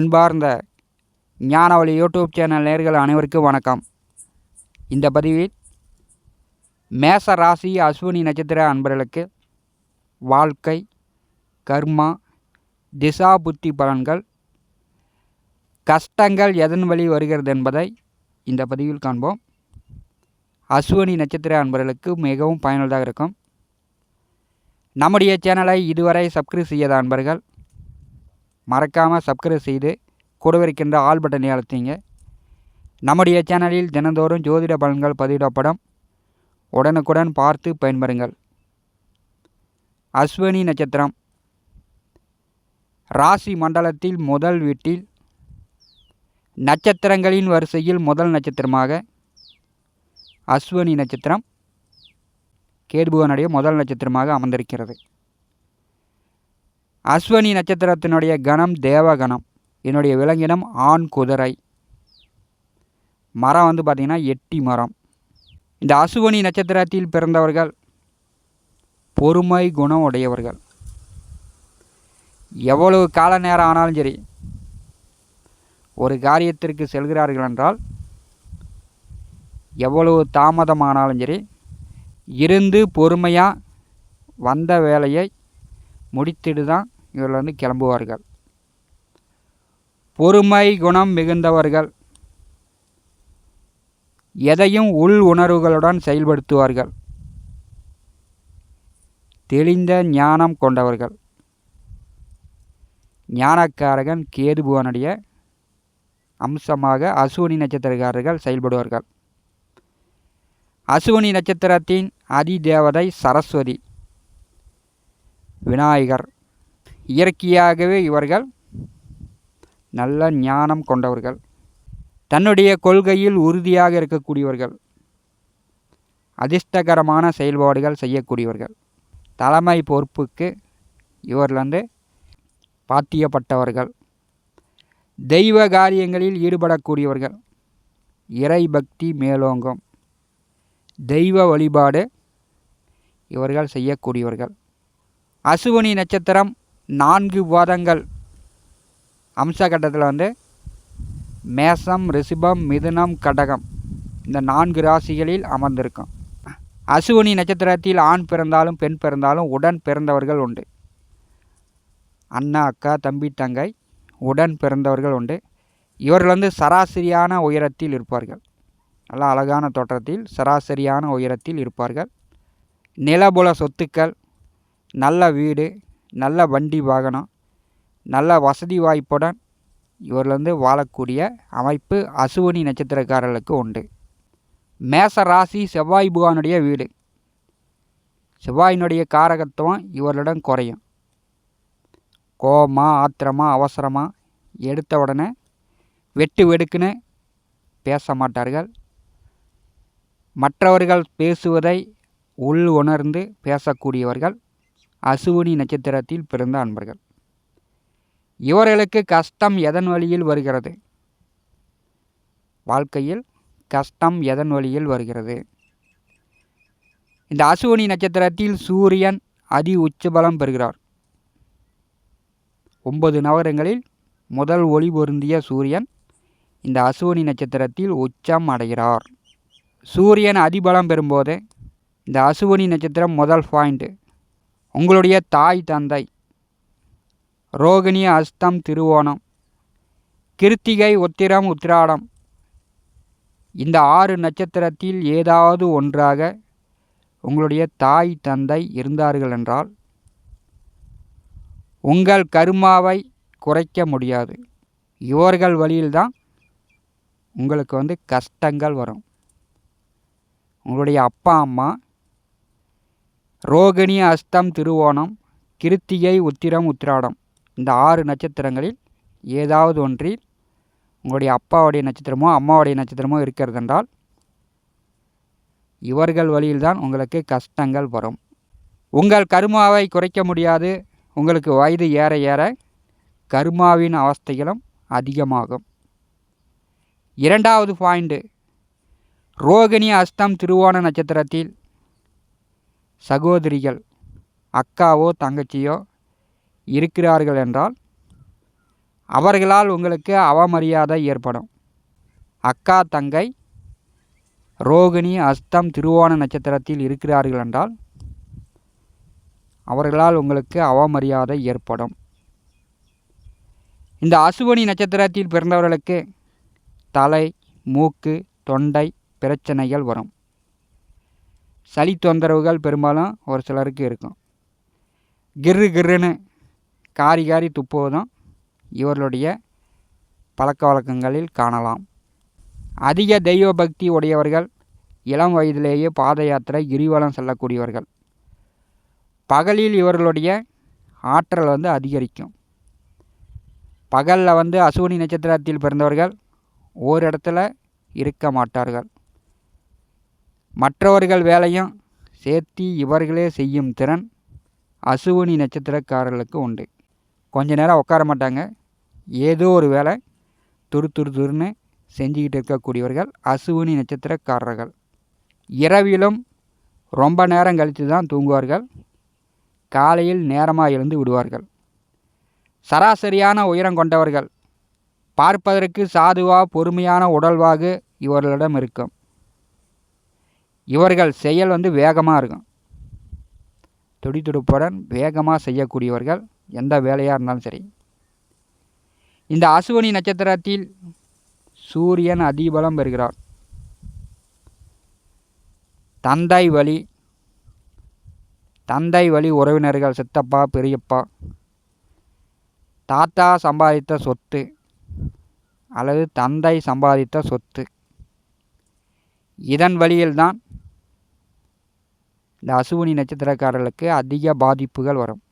அன்பார்ந்த ஞானவழி YouTube channel நேர்கள் அனைவருக்கும் வணக்கம். இந்த பதிவில் மேச ராசி அஸ்வினி நட்சத்திர அன்பர்களுக்கு வாழ்க்கை கர்மா திசா புத்தி பலன்கள் கஷ்டங்கள் எதன் வழி வருகிறது என்பதை இந்த பதிவில் காண்போம். அஸ்வினி நட்சத்திர அன்பர்களுக்கு மிகவும் பயனுள்ளதாக இருக்கும். நம்முடைய சேனலை இதுவரை சப்ஸ்கிரைப் செய்யாத அன்பர்கள் மறக்காமல் சப்ஸ்கிரைப் செய்து கூடவே இருக்கின்ற ஆல் பட்டனை அழுத்திங்க நம்முடைய சேனலில் தினந்தோறும் ஜோதிட பலன்கள் பதிவிடப்படும். உடனுக்குடன் பார்த்து பயன்பெறுங்கள். அஸ்வினி நட்சத்திரம். ராசி மண்டலத்தில் முதல் வீட்டில் நட்சத்திரங்களின் வரிசையில் முதல் நட்சத்திரமாக அஸ்வினி நட்சத்திரம். கேதுபுவனுடைய முதல் நட்சத்திரமாக அமர்ந்திருக்கிறது. அஸ்வினி நட்சத்திரத்தினுடைய கணம் தேவகணம். என்னுடைய விலங்கினம் ஆண் குதிரை. மரம் வந்து பார்த்திங்கன்னா எட்டி மரம். இந்த அசுவனி நட்சத்திரத்தில் பிறந்தவர்கள் பொறுமை குணம் உடையவர்கள். எவ்வளவு கால நேரம் ஆனாலும் சரி ஒரு காரியத்திற்கு செல்கிறார்கள் என்றால் எவ்வளவு தாமதமானாலும் சரி இருந்து பொறுமையாக வந்த வேலையை முடித்துட்டு தான் இவர்கள் வந்து கிளம்புவார்கள். பொறுமை குணம் மிகுந்தவர்கள். எதையும் உள் உணர்வுகளுடன் செயல்படுத்துவார்கள். தெளிந்த ஞானம் கொண்டவர்கள். ஞானக்காரகன் கேதுபுவனுடைய அம்சமாக அசுவனி நட்சத்திரக்காரர்கள் செயல்படுவார்கள். அசுவனி நட்சத்திரத்தின் அதிதேவதை சரஸ்வதி. விநாயகர். இயற்கையாகவே இவர்கள் நல்ல ஞானம் கொண்டவர்கள். தன்னுடைய கொள்கையில் உறுதியாக இருக்கக்கூடியவர்கள். அதிர்ஷ்டகரமான செயல்பாடுகள் செய்யக்கூடியவர்கள். தலைமை பொறுப்புக்கு இவர்கள் வந்து பாத்தியப்பட்டவர்கள். தெய்வ காரியங்களில் ஈடுபடக்கூடியவர்கள். இறை பக்தி மேலோங்கும். தெய்வ வழிபாடு இவர்கள் செய்யக்கூடியவர்கள். அசுவனி நட்சத்திரம் நான்கு வாதங்கள். அம்சகட்டத்தில் வந்து மேசம் ரிஷிபம் மிதுனம் கடகம். இந்த நான்கு ராசிகளில் அமர்ந்திருக்கும். அசுவனி நட்சத்திரத்தில் ஆண் பிறந்தாலும் பெண் பிறந்தாலும் உடன் பிறந்தவர்கள் உண்டு. அண்ணா அக்கா தம்பி தங்கை உடன் பிறந்தவர்கள் உண்டு. இவர்கள் வந்து சராசரியான உயரத்தில் இருப்பார்கள். நல்லா அழகான தோற்றத்தில் சராசரியான உயரத்தில் இருப்பார்கள். நிலபுல சொத்துக்கள் நல்ல வீடு நல்ல வண்டி வாகனம் நல்ல வசதி வாய்ப்புடன் இவர்கள் வந்து வாழக்கூடிய அமைப்பு அசுவனி நட்சத்திரக்காரர்களுக்கு உண்டு. மேச ராசி செவ்வாய் புகானுடைய வீடு. செவ்வாயினுடைய காரகத்துவம் இவர்களிடம் குறையும். கோமா ஆத்திரமா அவசரமாக எடுத்த உடனே வெட்டு வெடுக்குன்னு பேச மாட்டார்கள். மற்றவர்கள் பேசுவதை உள் உணர்ந்து பேசக்கூடியவர்கள் அசுவினி நட்சத்திரத்தில் பிறந்த அன்பர்கள். இவர்களுக்கு கஷ்டம் எதன் வழியில் வருகிறது? வாழ்க்கையில் கஷ்டம் எதன் வழியில் வருகிறது? இந்த அசுவினி நட்சத்திரத்தில் சூரியன் அதி உச்சபலம் பெறுகிறார். ஒன்பது நவரங்களில் முதல் ஒளி பொருந்திய சூரியன் இந்த அசுவினி நட்சத்திரத்தில் உச்சம் அடைகிறார். சூரியன் அதிபலம் பெறும்போது இந்த அசுவினி நட்சத்திரம் முதல் பாயிண்ட்டு உங்களுடைய தாய் தந்தை. ரோகிணி அஸ்தம் திருவோணம். கிருத்திகை உத்திரம் உத்திராடம். இந்த ஆறு நட்சத்திரத்தில் ஏதாவது ஒன்றாக உங்களுடைய தாய் தந்தை இருந்தார்கள் என்றால் உங்கள் கருமாவை குறைக்க முடியாது. இவர்கள் வழியில்தான் உங்களுக்கு வந்து கஷ்டங்கள் வரும். உங்களுடைய அப்பா அம்மா ரோகிணி அஸ்தம் திருவோணம் கிருத்திகை உத்திரம் உத்திராடம். இந்த ஆறு நட்சத்திரங்களில் ஏதாவது ஒன்றில் உங்களுடைய அப்பாவுடைய நட்சத்திரமோ அம்மாவுடைய நட்சத்திரமோ இருக்கிறது என்றால் இவர்கள் வழியில்தான் உங்களுக்கு கஷ்டங்கள் வரும். உங்கள் கருமாவை குறைக்க முடியாது. உங்களுக்கு வயது ஏற ஏற கருமாவின் அவஸ்தைகளும் அதிகமாகும். இரண்டாவது பாயிண்ட்டு ரோகிணி அஸ்தம் திருவோண நட்சத்திரத்தில் சகோதரிகள் அக்காவோ தங்கச்சியோ இருக்கிறார்கள் என்றால் அவர்களால் உங்களுக்கு அவமரியாதை ஏற்படும். அக்கா தங்கை ரோகிணி அஸ்தம் திருவோண நட்சத்திரத்தில் இருக்கிறார்கள் என்றால் அவர்களால் உங்களுக்கு அவமரியாதை ஏற்படும். இந்த அசுவனி நட்சத்திரத்தில் பிறந்தவர்களுக்கு தலை மூக்கு தொண்டை பிரச்சனைகள் வரும். சளி தொந்தரவுகள் பெரும்பாலும் ஒரு சிலருக்கு இருக்கும். கிர்ரு கிர்ருன்னு காரி காரி துப்புவதும் இவர்களுடைய பழக்க வழக்கங்களில் காணலாம். அதிக தெய்வ பக்தி உடையவர்கள் இளம் வயதிலேயே பாத யாத்திரை கிரிவலம் செல்லக்கூடியவர்கள். பகலில் இவர்களுடைய ஆற்றல் வந்து அதிகரிக்கும். பகலில் வந்து அசுவினி நட்சத்திரத்தில் பிறந்தவர்கள் ஓரிடத்துல இருக்க மாட்டார்கள். மற்றவர்கள் வேலையும் சேர்த்தி இவர்களே செய்யும் திறன் அசுவனி நட்சத்திரக்காரர்களுக்கு உண்டு. கொஞ்ச நேரம் உட்கார மாட்டாங்க. ஏதோ ஒரு வேலை துரு துரு துருன்னு செஞ்சுக்கிட்டு இருக்கக்கூடியவர்கள் அசுவினி நட்சத்திரக்காரர்கள். இரவிலும் ரொம்ப நேரம் கழித்து தான் தூங்குவார்கள். காலையில் நேரமாக எழுந்து விடுவார்கள். சராசரியான உயரம் கொண்டவர்கள். பார்ப்பதற்கு சாதுவா பொறுமையான உடல்வாகு இவர்களிடம் இருக்கும். இவர்கள் செயல் வந்து வேகமாக இருக்கும். துடிதுடுப்புடன் வேகமாக செய்யக்கூடியவர்கள் எந்த வேலையாக இருந்தாலும் சரி. இந்த அசுவனி நட்சத்திரத்தில் சூரியன் அதிபலம் பெறுகிறார். தந்தை வழி தந்தை வழி உறவினர்கள் சித்தப்பா பெரியப்பா தாத்தா சம்பாதித்த சொத்து அல்லது தந்தை சம்பாதித்த சொத்து. இதன் வழியில்தான் இந்த அசுவினி நட்சத்திரக்காரர்களுக்கு அதிக பாதிப்புகள் வரும்.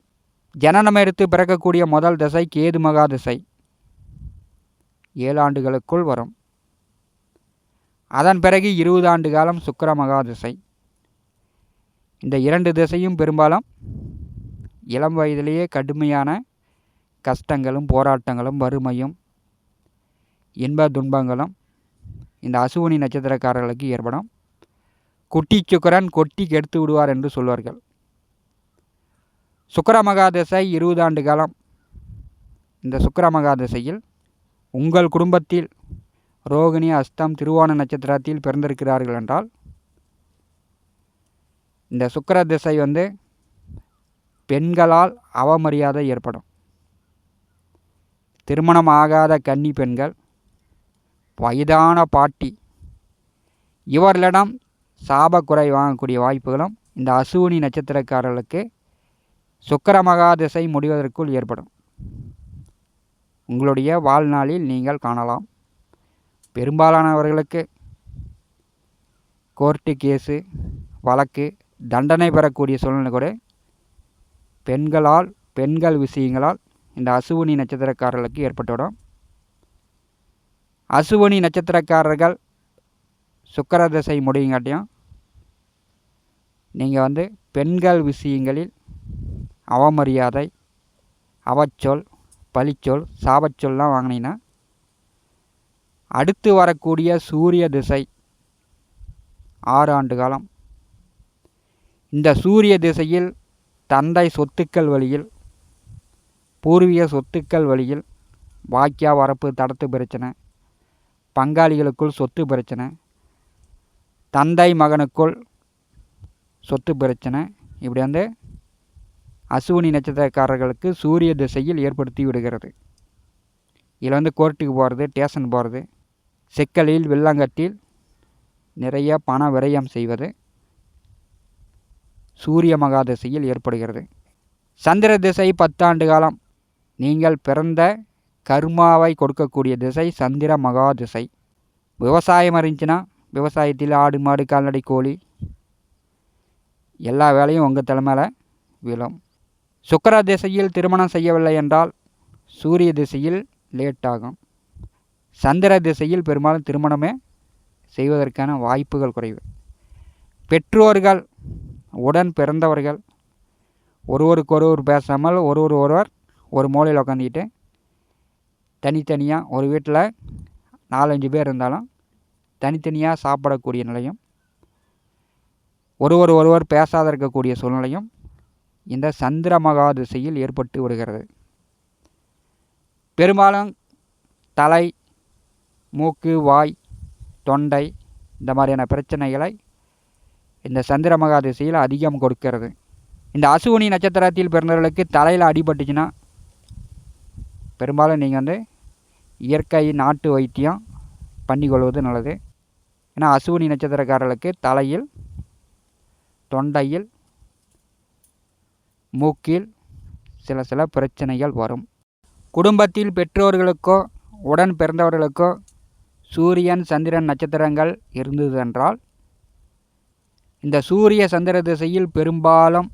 ஜனனம் எடுத்து பிறக்கக்கூடிய முதல் திசை கேது மகா திசை. ஏழு ஆண்டுகளுக்குள் வரும். அதன் பிறகு இருபது ஆண்டு காலம் சுக்கர மகா திசை. இந்த இரண்டு திசையும் பெரும்பாலும் இளம் வயதிலேயே கடுமையான கஷ்டங்களும் போராட்டங்களும் வறுமையும் இன்ப துன்பங்களும் இந்த அசுவனி நட்சத்திரக்காரர்களுக்கு ஏற்படும். குட்டி சுக்கரன் கொட்டி கெடுத்து விடுவார் என்று சொல்வார்கள். சுக்கர மகாதசை இருபது ஆண்டு காலம். இந்த சுக்கர மகாதசையில் உங்கள் குடும்பத்தில் ரோகிணி அஸ்தம் திருவோண நட்சத்திரத்தில் பிறந்திருக்கிறார்கள் என்றால் இந்த சுக்கர திசை வந்து பெண்களால் அவமரியாதை ஏற்படும். திருமணம் ஆகாத கன்னி பெண்கள் வயதான பாட்டி இவர்களிடம் சாபக்குறை வாங்கக்கூடிய வாய்ப்புகளும் இந்த அசுவினி நட்சத்திரக்காரர்களுக்கு சுக்கர மகாதிசை முடிவதற்குள் ஏற்படும். உங்களுடைய வாழ்நாளில் நீங்கள் காணலாம். பெரும்பாலானவர்களுக்கு கோர்ட்டு கேஸு வழக்கு தண்டனை பெறக்கூடிய சூழ்நிலை கூட பெண்களால் பெண்கள் விஷயங்களால் இந்த அசுவினி நட்சத்திரக்காரர்களுக்கு ஏற்பட்டுவிடும். அசுவினி நட்சத்திரக்காரர்கள் சுக்கர திசை முடியுங்காட்டியும் நீங்கள் வந்து பெண்கள் விஷயங்களில் அவமரியாதை அவச்சொல் பழிச்சொல் சாபச்சொல்லாம் வாங்கினீங்கன்னா அடுத்து வரக்கூடிய சூரிய திசை ஆறு ஆண்டு காலம். இந்த சூரிய திசையில் தந்தை சொத்துக்கள் வழியில் பூர்வீக சொத்துக்கள் வழியில் வாக்கியா வரப்பு தடத்து பிரச்சனை பங்காளிகளுக்குள் சொத்து பிரச்சனை தந்தை மகனுக்குள் சொத்து பிரச்சனை. இப்படி வந்து அசுவினி நட்சத்திரக்காரர்களுக்கு சூரிய திசையில் ஏற்படுத்தி விடுகிறது. இதில் வந்து கோர்ட்டுக்கு போகிறது ஸ்டேஷன் போகிறது. சிக்கலில் வில்லங்கத்தில் நிறைய பண விரயம் செய்வது சூரிய மகா திசையில் ஏற்படுகிறது. சந்திர திசை பத்தாண்டு காலம். நீங்கள் பிறந்த கர்மாவை கொடுக்கக்கூடிய திசை சந்திர மகா திசை. விவசாயம் இருந்துச்சுன்னா விவசாயத்தில் ஆடு மாடு கால்நடை கோழி எல்லா வேலையும் உங்கள் தலைமையில் விழும். சுக்கர திசையில் திருமணம் செய்யவில்லை என்றால் சூரிய திசையில் லேட் ஆகும். சந்திர திசையில் பெரும்பாலும் திருமணமே செய்வதற்கான வாய்ப்புகள் குறைவு. பெற்றோர்கள் உடன் பிறந்தவர்கள் ஒருவருக்கு ஒருவர் பேசாமல் ஒருவர் ஒருவர் ஒரு மூலையில் உக்காந்துக்கிட்டு தனித்தனியாக ஒரு வீட்டில் நாலஞ்சு பேர் இருந்தாலும் தனித்தனியாக சாப்பிடக்கூடிய நிலையும் ஒருவர் ஒருவர் பேசாத இருக்கக்கூடிய சூழ்நிலையும் இந்த சந்திர மகா திசையில் ஏற்பட்டு விடுகிறது பெரும்பாலும் தலை மூக்கு வாய் தொண்டை இந்த மாதிரியான பிரச்சனைகளை இந்த சந்திரமகா திசையில் அதிகம் கொடுக்கிறது. இந்த அசுவினி நட்சத்திரத்தில் பிறந்தவர்களுக்கு தலையில் அடிபட்டுச்சுன்னா பெரும்பாலும் நீங்கள் வந்து இயற்கை நாட்டு வைத்தியம் பண்ணிக்கொள்வது நல்லது. ஏன்னா அசுவினி நட்சத்திரக்காரர்களுக்கு தலையில் தொண்டையில் மூக்கில் சில சில பிரச்சனைகள் வரும். குடும்பத்தில் பெற்றோர்களுக்கோ உடன் பிறந்தவர்களுக்கோ சூரியன் சந்திரன் நட்சத்திரங்கள் இருந்ததென்றால் இந்த சூரிய சந்திர திசையில் பெரும்பாலும்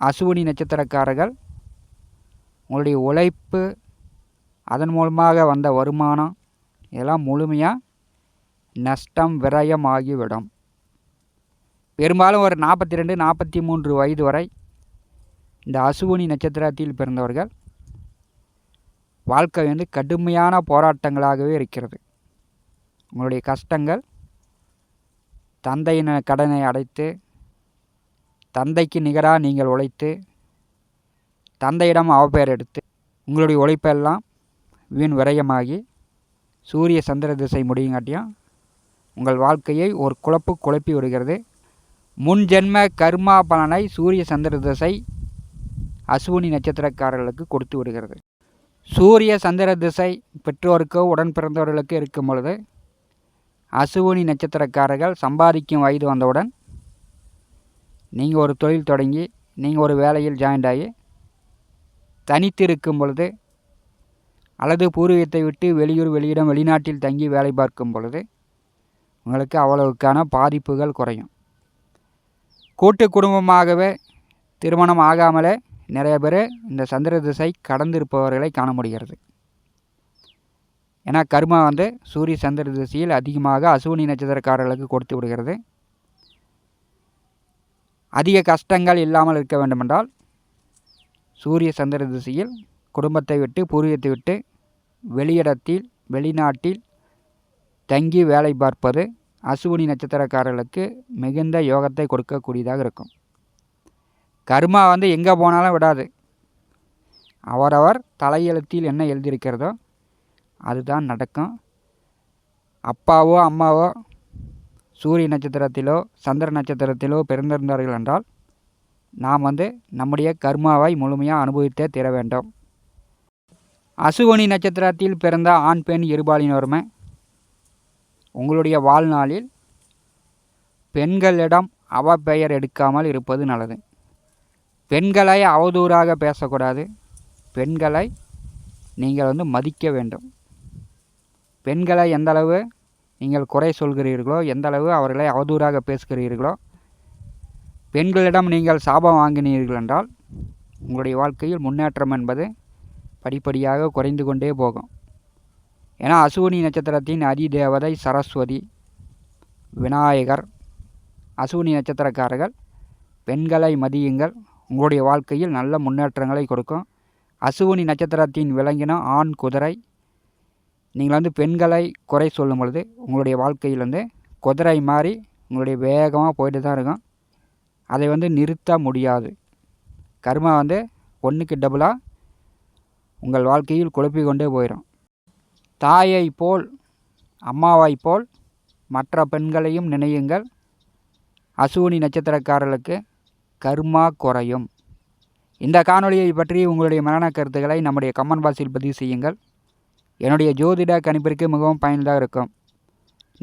அசுவினி நட்சத்திரக்காரர்கள் உங்களுடைய உழைப்பு அதன் மூலமாக வந்த வருமானம் இதெல்லாம் முழுமையாக நஷ்டம் விரயம் ஆகிவிடும் பெரும்பாலும் ஒரு நாற்பத்தி ரெண்டு நாற்பத்தி மூன்று வயது வரை இந்த அசுவனி நட்சத்திரத்தில் பிறந்தவர்கள் வாழ்க்கை வந்து கடுமையான போராட்டங்களாகவே இருக்கிறது. உங்களுடைய கஷ்டங்கள் தந்தையின் கடனை அடைத்து தந்தைக்கு நிகராக நீங்கள் உழைத்து தந்தையிடம் அவப்பெயர் எடுத்து உங்களுடைய உழைப்பெல்லாம் வீண் விரயமாகி சூரிய சந்திர திசை முடியுங்காட்டியும் உங்கள் வாழ்க்கையை ஒரு குழப்பு குழப்பி விடுகிறது. முன் ஜென்ம கர்மா பலனை சூரிய சந்திர திசை அசுவினி நட்சத்திரக்காரர்களுக்கு கொடுத்து விடுகிறது. சூரிய சந்திர திசை பெற்றோருக்கோ உடன் பிறந்தவர்களுக்கு இருக்கும் பொழுது அசுவினி நட்சத்திரக்காரர்கள் சம்பாதிக்கும் வயது வந்தவுடன் நீங்கள் ஒரு தொழில் தொடங்கி நீங்கள் ஒரு வேலையில் ஜாயின்ட் ஆகி தனித்து இருக்கும் பொழுது அல்லது பூர்வீகத்தை விட்டு வெளியூர் வெளியிடம் வெளிநாட்டில் தங்கி வேலை பார்க்கும் பொழுது உங்களுக்கு அவ்வளவுக்கான பாதிப்புகள் குறையும். கூட்டு குடும்பமாகவே திருமணம் ஆகாமலே நிறைய பேர் இந்த சந்திர திசை கடந்திருப்பவர்களை காண முடிகிறது. ஏன்னா கர்மா வந்து சூரிய சந்திர திசையில் அதிகமாக அசுவினி நட்சத்திரக்காரர்களுக்கு கொடுத்து விடுகிறது. அதிக கஷ்டங்கள் இல்லாமல் இருக்க வேண்டுமென்றால் சூரிய சந்திர திசையில் குடும்பத்தை விட்டு பூர்வீகத்தை விட்டு வெளியிடத்தில் வெளிநாட்டில் தங்கி வேலை பார்ப்பது அசுவினி நட்சத்திரக்காரர்களுக்கு மிகுந்த யோகத்தை கொடுக்கக்கூடியதாக இருக்கும். கர்மா வந்து எங்கே போனாலும் விடாது. அவரவர் தலையெழுத்தில் என்ன எழுதியிருக்கிறதோ அதுதான் நடக்கும். அப்பாவோ அம்மாவோ சூரிய நட்சத்திரத்திலோ சந்திர நட்சத்திரத்திலோ பிறந்திருந்தார்கள் என்றால் நாம் வந்து நம்முடைய கர்மாவை முழுமையாக அனுபவித்தே தீர வேண்டும். அசுவனி நட்சத்திரத்தில் பிறந்த ஆண் பெண் இருபாலினோருமே உங்களுடைய வாழ்நாளில் பெண்களிடம் அவப்பெயர் எடுக்காமல் இருப்பது நல்லது. பெண்களை அவதூறாக பேசக்கூடாது. பெண்களை நீங்கள் வந்து மதிக்க வேண்டும். பெண்களை எந்தளவு நீங்கள் குறை சொல்கிறீர்களோ எந்தளவு அவர்களை அவதூறாக பேசுகிறீர்களோ பெண்களிடம் நீங்கள் சாபம் வாங்கினீர்கள் என்றால் உங்களுடைய வாழ்க்கையில் முன்னேற்றம் என்பது படிப்படியாக குறைந்து கொண்டே போகும். ஏன்னா அசுவினி நட்சத்திரத்தின் அதிதேவதை சரஸ்வதி விநாயகர் அசுவினி நட்சத்திரக்காரர்கள் பெண்களை மதியுங்கள். உங்களுடைய வாழ்க்கையில் நல்ல முன்னேற்றங்களை கொடுக்கும். அசுவினி நட்சத்திரத்தின் விலங்கினம் ஆண் குதிரை. நீங்கள் வந்து பெண்களை குறை சொல்லும் பொழுது உங்களுடைய வாழ்க்கையில் வந்து குதிரை மாதிரி உங்களுடைய வேகமாக போயிட்டு தான் இருக்கும். அதை வந்து நிறுத்த முடியாது. கர்மா வந்து ஒன்றுக்கு டபுளாக உங்கள் வாழ்க்கையில் குழப்பி கொண்டே போயிடும் தாயை போல் அம்மாவை போல் மற்ற பெண்களையும் நினையுங்கள். அசூனி நட்சத்திரக்காரர்களுக்கு கர்மா குறையும். இந்த காணொலியை பற்றி உங்களுடைய மரண கருத்துக்களை நம்முடைய கமெண்ட் பாக்ஸில் பதிவு செய்யுங்கள். என்னுடைய ஜோதிட கணிப்பிற்கு மிகவும் பயனுள்ளதாக இருக்கும்.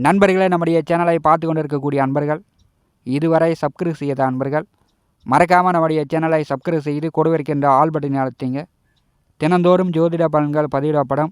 நண்பர்களை நம்முடைய சேனலை பார்த்து கொண்டு இருக்கக்கூடிய அன்பர்கள் இதுவரை சப்ஸ்கிரைப் செய்யாத அன்பர்கள் மறக்காமல் நம்முடைய சேனலை சப்ஸ்கிரைப் செய்து கொடுவிருக்கின்ற ஆல் பட்டனை அழுத்திங்க. தினந்தோறும் ஜோதிட பலன்கள் பதிவிடப்படும்.